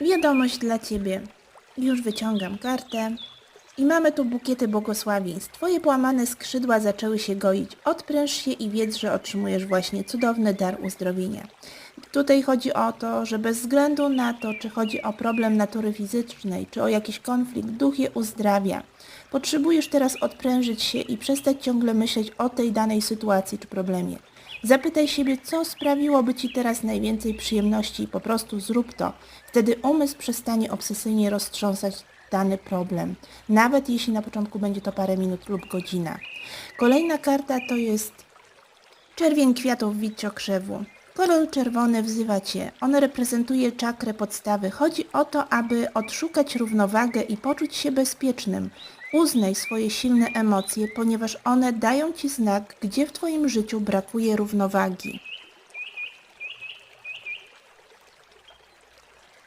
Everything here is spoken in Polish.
Wiadomość dla Ciebie. Już wyciągam kartę. I mamy tu bukiety błogosławieństw. Twoje połamane skrzydła zaczęły się goić. Odpręż się i wiedz, że otrzymujesz właśnie cudowny dar uzdrowienia. Tutaj chodzi o to, że bez względu na to, czy chodzi o problem natury fizycznej, czy o jakiś konflikt, duch je uzdrawia. Potrzebujesz teraz odprężyć się i przestać ciągle myśleć o tej danej sytuacji czy problemie. Zapytaj siebie, co sprawiłoby Ci teraz najwięcej przyjemności i po prostu zrób to. Wtedy umysł przestanie obsesyjnie roztrząsać dany problem, nawet jeśli na początku będzie to parę minut lub godzina. Kolejna karta to jest czerwień kwiatów widciokrzewu. Kolor czerwony wzywa Cię. On reprezentuje czakrę podstawy. Chodzi o to, aby odszukać równowagę i poczuć się bezpiecznym. Uznaj swoje silne emocje, ponieważ one dają Ci znak, gdzie w Twoim życiu brakuje równowagi.